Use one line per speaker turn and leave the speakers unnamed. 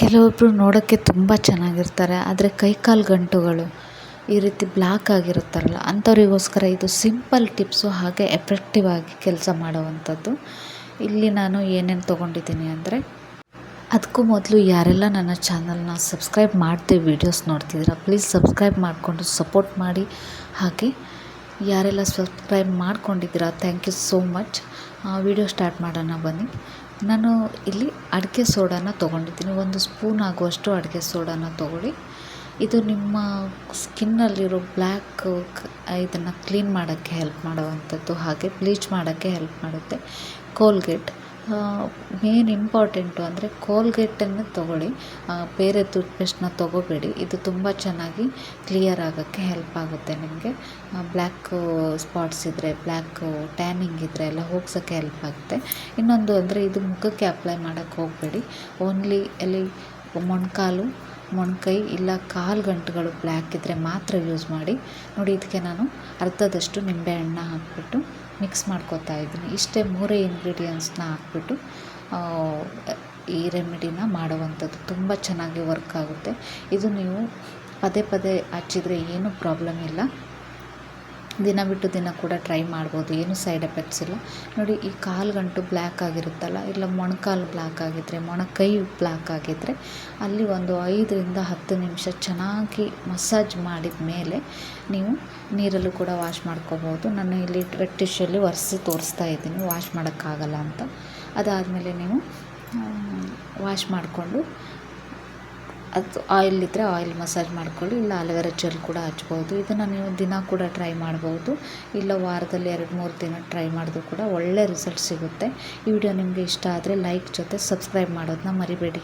ಕೆಲವೊಬ್ಬರು ನೋಡೋಕ್ಕೆ ತುಂಬ ಚೆನ್ನಾಗಿರ್ತಾರೆ, ಆದರೆ ಕೈ ಕಾಲು ಗಂಟುಗಳು ಈ ರೀತಿ ಬ್ಲ್ಯಾಕ್ ಆಗಿರುತ್ತಾರಲ್ಲ ಅಂಥವರಿಗೋಸ್ಕರ ಇದು ಸಿಂಪಲ್ ಟಿಪ್ಸು ಹಾಗೆ ಎಫೆಕ್ಟಿವ್ ಆಗಿ ಕೆಲಸ ಮಾಡುವಂಥದ್ದು. ಇಲ್ಲಿ ನಾನು ಏನೇನು ತೊಗೊಂಡಿದ್ದೀನಿ ಅಂದರೆ, ಅದಕ್ಕೂ ಮೊದಲು ಯಾರೆಲ್ಲ ನನ್ನ ಚಾನಲ್ನ ಸಬ್ಸ್ಕ್ರೈಬ್ ಮಾಡ್ತೀವಿ ವೀಡಿಯೋಸ್ ನೋಡ್ತಿದ್ದೀರಾ, ಪ್ಲೀಸ್ ಸಬ್ಸ್ಕ್ರೈಬ್ ಮಾಡಿಕೊಂಡು ಸಪೋರ್ಟ್ ಮಾಡಿ. ಹಾಗೆ ಯಾರೆಲ್ಲ ಸಬ್ಸ್ಕ್ರೈಬ್ ಮಾಡ್ಕೊಂಡಿದ್ದೀರಾ, thank you so much. Video start ಮಾಡೋಣ ಬನ್ನಿ. ನಾನು ಇಲ್ಲಿ ಅಡಿಕೆ ಸೋಡಾನ ತೊಗೊಂಡಿದ್ದೀನಿ. ಒಂದು ಸ್ಪೂನ್ ಆಗುವಷ್ಟು ಅಡಿಕೆ ಸೋಡಾನ ತೊಗೊಳ್ಳಿ. ಇದು ನಿಮ್ಮ ಸ್ಕಿನ್ನಲ್ಲಿರೋ ಬ್ಲ್ಯಾಕ್ ಇದನ್ನು ಕ್ಲೀನ್ ಮಾಡೋಕ್ಕೆ ಹೆಲ್ಪ್ ಮಾಡುವಂಥದ್ದು ಹಾಗೆ ಬ್ಲೀಚ್ ಮಾಡೋಕ್ಕೆ ಹೆಲ್ಪ್ ಮಾಡುತ್ತೆ. ಕೋಲ್ಗೇಟ್. ಮೇನ್ ಇಂಪಾರ್ಟೆಂಟು ಅಂದರೆ ಕೋಲ್ಗೇಟನ್ನು ತೊಗೊಳ್ಳಿ. ಬೇರೆ ಟೂತ್ಪೇಸ್ಟ್ನ ತೊಗೋಬೇಡಿ. ಇದು ತುಂಬ ಚೆನ್ನಾಗಿ ಕ್ಲಿಯರ್ ಆಗೋಕ್ಕೆ ಹೆಲ್ಪ್ ಆಗುತ್ತೆ ನಿಮಗೆ. ಬ್ಲ್ಯಾಕ್ ಸ್ಪಾಟ್ಸ್ ಇದ್ದರೆ ಬ್ಲ್ಯಾಕ್ ಟ್ಯಾನಿಂಗ್ ಇದ್ದರೆ ಎಲ್ಲ ಹೋಗ್ಸೋಕ್ಕೆ ಹೆಲ್ಪ್ ಆಗುತ್ತೆ. ಇನ್ನೊಂದು ಅಂದರೆ ಇದು ಮುಖಕ್ಕೆ ಅಪ್ಲೈ ಮಾಡೋಕ್ಕೆ ಹೋಗಬೇಡಿ. ಓನ್ಲಿ ಎಲ್ಲಿ ಮೊಣಕಾಲು ಮೊಣಕೈ ಇಲ್ಲ ಕಾಲು ಗಂಟುಗಳು ಬ್ಲ್ಯಾಕ್ ಇದ್ದರೆ ಮಾತ್ರ ಯೂಸ್ ಮಾಡಿ. ನೋಡಿ ಇದಕ್ಕೆ ನಾನು ಅರ್ಧದಷ್ಟು ನಿಂಬೆಹಣ್ಣು ಹಾಕಿಬಿಟ್ಟು ಮಿಕ್ಸ್ ಮಾಡ್ಕೊತಾ ಇದ್ದೀನಿ. ಇಷ್ಟೇ ಮೂರೇ ಇಂಗ್ರೀಡಿಯೆಂಟ್ಸ್ನ ಹಾಕ್ಬಿಟ್ಟು ಈ ರೆಮಿಡಿನ ಮಾಡುವಂಥದ್ದು. ತುಂಬ ಚೆನ್ನಾಗಿ ವರ್ಕ್ ಆಗುತ್ತೆ. ಇದು ನೀವು ಪದೇ ಪದೇ ಹಚ್ಚಿದರೆ ಏನೂ ಪ್ರಾಬ್ಲಮ್ ಇಲ್ಲ. ದಿನ ಬಿಟ್ಟು ದಿನ ಕೂಡ ಟ್ರೈ ಮಾಡ್ಬೋದು. ಏನು ಸೈಡ್ ಎಫೆಕ್ಟ್ಸ್ ಇಲ್ಲ. ನೋಡಿ, ಈ ಕಾಲು ಗಂಟು ಬ್ಲ್ಯಾಕ್ ಆಗಿರುತ್ತಲ್ಲ, ಇಲ್ಲ ಮೊಣಕಾಲು ಬ್ಲ್ಯಾಕ್ ಆಗಿದ್ದರೆ ಮೊಣಕೈ ಬ್ಲ್ಯಾಕ್ ಆಗಿದ್ದರೆ ಅಲ್ಲಿ ಒಂದು ಐದರಿಂದ ಹತ್ತು ನಿಮಿಷ ಚೆನ್ನಾಗಿ ಮಸಾಜ್ ಮಾಡಿದ ಮೇಲೆ ನೀವು ನೀರಲ್ಲೂ ಕೂಡ ವಾಶ್ ಮಾಡ್ಕೋಬೋದು. ನಾನು ಇಲ್ಲಿ ವೆಟ್ ಟಿಶ್ಯಲ್ಲಿ ಒರೆಸಿ ತೋರಿಸ್ತಾ ಇದ್ದೀನಿ, ವಾಶ್ ಮಾಡೋಕ್ಕಾಗಲ್ಲ ಅಂತ. ಅದಾದಮೇಲೆ ನೀವು ವಾಶ್ ಮಾಡಿಕೊಂಡು ಅದು ಆಯಿಲ್ ಇದ್ದರೆ ಆಯಿಲ್ ಮಸಾಜ್ ಮಾಡ್ಕೊಳ್ಳಿ, ಇಲ್ಲ ಅಲೋವೆರಾ ಜೆಲ್ ಕೂಡ ಹಚ್ಬೋದು. ಇದನ್ನು ನೀವು ದಿನ ಕೂಡ ಟ್ರೈ ಮಾಡ್ಬೋದು. ಇಲ್ಲ ವಾರದಲ್ಲಿ ಎರಡು, ಮೂರು ದಿನ ಟ್ರೈ ಮಾಡಿದ್ರು ಕೂಡ ಒಳ್ಳೆ ರಿಸಲ್ಟ್ ಸಿಗುತ್ತೆ. ಈ ವಿಡಿಯೋ ನಿಮಗೆ ಇಷ್ಟ ಆದರೆ ಲೈಕ್ ಜೊತೆ ಸಬ್ಸ್ಕ್ರೈಬ್ ಮಾಡೋದನ್ನ ಮರಿಬೇಡಿ.